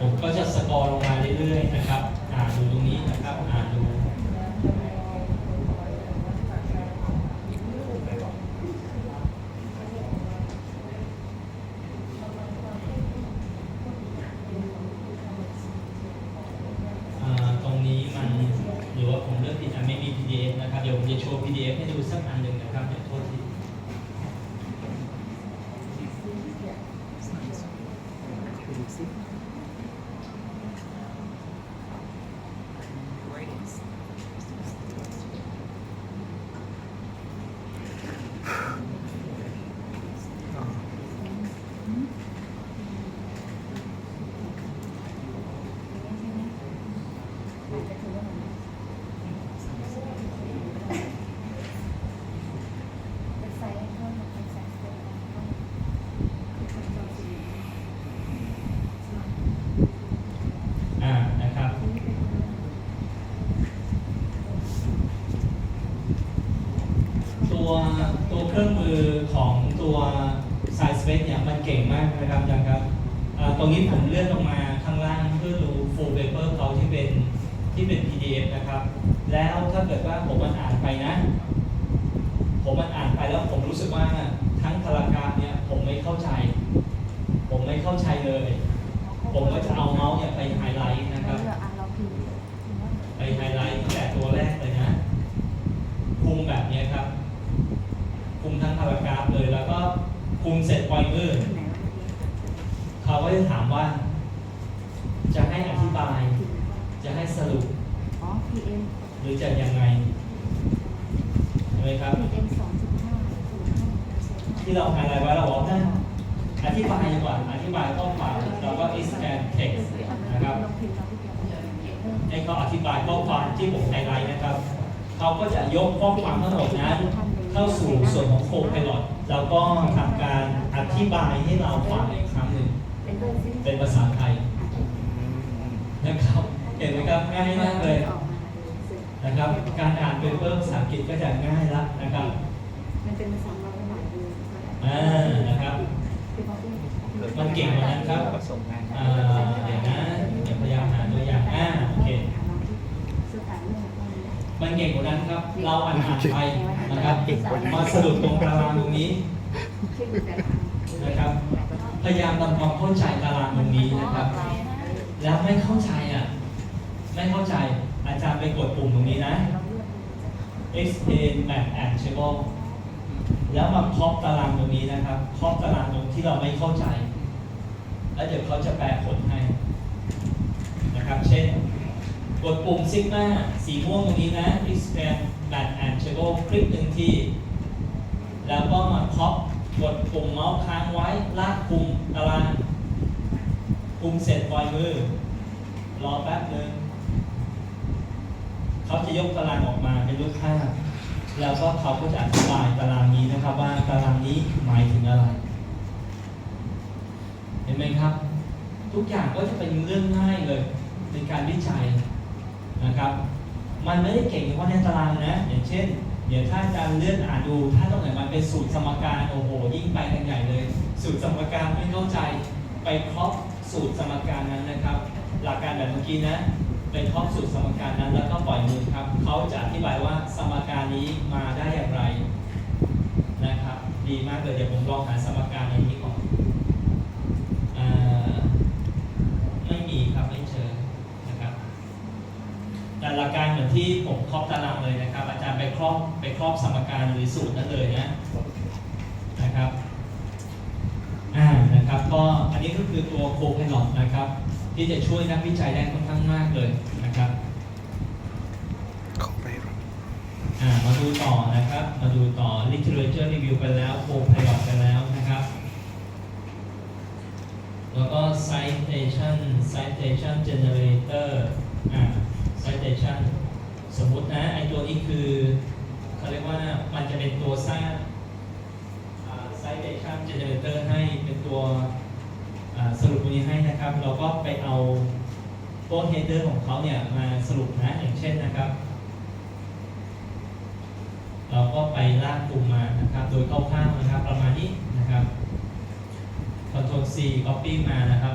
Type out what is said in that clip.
ผมก็จะสกอร์ลงมาเรื่อยๆนะครับอ่าดูตรงนี้นะครับอ่าดูตรงนี้มันหรือว่าผมเลือกผิดอะไม่มี PDF นะครับ เดี๋ยวผมจะโชว์ PDF ให้ดูสักอันหนึ่งนะครับ เดี๋ยวโทษที อ่านะครับ ตัวตัวเครื่องมือของตัว Science Space เก่งมากนะครับอาจารย์ครับตรงนี้ผมเลื่อนลงมาข้างล่างเพื่อดู full paper เขาที่เป็นที่เป็น PDF นะครับ แล้วถ้าเกิดว่าผมมันอ่านไปนะ ผมมันอ่านไปแล้วผมรู้สึกว่าทั้งพารากราฟเนี่ยผมไม่เข้าใจ ผมไม่เข้าใจเลย ผมก็จะเอาเมาส์เนี่ยไปไฮไลท์นะครับไปไฮไลท์ตั้งแต่ตัวแรกเลยนะคุมแบบนี้ครับคุมทั้งพารากราฟเลยแล้วก็คุมเสร็จปล่อยมือ เขาก็จะถามว่า จะให้อธิบาย จะให้สรุป อ๋อ PM หรือจะยังไงเห็นไหมครับ PM สองจุดห้าที่เราไฮไลท์ไว้เราบอกว่าอธิบายดีกว่าอธิบายข้อความเราก็ expand text นะครับให้เขาอธิบายข้อความที่ผมไฮไลท์นะครับ เขาก็จะยกข้อความทั้งหมดนั้น เข้าสู่ส่วนของโคพ i ลอตแล้วก็ทำการอธิบายให้เราฟังอีกครั้งหนึ่ง เป็นเรื่องซิเป็นภาษาไทยนะครับเห็นไหมครับง่ายมากเลยนะครับ การอ่านเปเปอร์ภาษาอังกฤษก็จะง่ายละนะครับมันเป็นภาษาเราหลายดูอ่านะครับมันเก่งกว่านั้นครับประสบงานอ่าเดี๋ยวนะเดี๋ยวพยายามหาตัวอย่างอ่าโอเคเสื้อผ้าเรื่องอะไรมันเก่งกว่านั้นครับ เราอ่านอ่านไปนะครับมาสรุปตรงตารางตรงนี้ชื่อแต่ละนะครับพ ยายามทำความเข้าใจตารางตรงนี้นะครับ แล้วไม่เข้าใจอะ ไม่เข้าใจอาจารย์ไปกดปุ่มตรงนี้นะ explain map and table แล้วมาครอบตารางตรงนี้นะครับครอบตารางตรงที่เราไม่เข้าใจ แล้วเดี๋ยวเขาจะแปลผลให้นะครับ เช่น กดปุ่ม sigma สีม่วงตรงนี้นะ expand map and table คลิกหนึ่งที แล้วก็มาครอบกดปุ่มเมาส์ค้างไว้ลากคุม ตารางคุมเสร็จปล่อยมือ รอแป๊บหนึ่งเขาจะยกตารางออกมาเป็นรูปภาพแล้วก็เขาก็จะอธิบายตารางนี้นะครับ ว่าตารางนี้หมายถึงอะไร เห็นไหมครับ ทุกอย่างก็จะเป็นเรื่องง่ายเลยในการวิจัยนะครับ มันไม่ได้เก่งเฉพาะในตารางนะ อย่างเช่น เดี๋ยวถ้าอาจารย์เลื่อนอ่านดู ถ้าตรงไหนมันเป็นสูตรสมการโอ้โหยิ่งไปกันใหญ่เลย สูตรสมการไม่เข้าใจไปครอบสูตรสมการนั้นนะครับ หลักการแบบเมื่อกี้นะเป็นครอบสูตรสมการนั้น แล้วก็ปล่อยมือครับเขาจะอธิบายว่าสมการนี้มาได้อย่างไรนะครับ ดีมากเลยเดี๋ยวผมลองหาสมการในนี้ก่อนอไม่มีครับไม่เจอนะครับแต่หลักการเหมือนที่ผมครอบตารางเลยนะครับ อาจารย์ไปครอบไปครอบสมการหรือสูตรนั้นเลยนะนะครับ ก็อันนี้ก็คือตัวโคพ i ลอตนะครับ ที่จะช่วยนักวิจัยได้ค่อนข้างมากเลยนะครับขอไปรถอ่ามาดูต่อนะครับ มาดูต่อ literature review ไปแล้ว co-pilot ไปแล้วนะครับ แล้วก็ citation citation generator อ่า citation สมมุตินะไอตัวนี้คือเขาเรียกว่ามันจะเป็นตัวสร้างอ่า citation generator ให้เป็น ตัวสรุปตรงนี้ให้นะครับ เราก็ไปเอาตัว header ของเขาเนี่ยมาสรุปนะอย่างเช่นนะครับ เราก็ไปลากกลุ่มมานะครับ โดยคร่าวๆนะครับ ประมาณนี้นะครับ Ctrl C Copy มานะครับ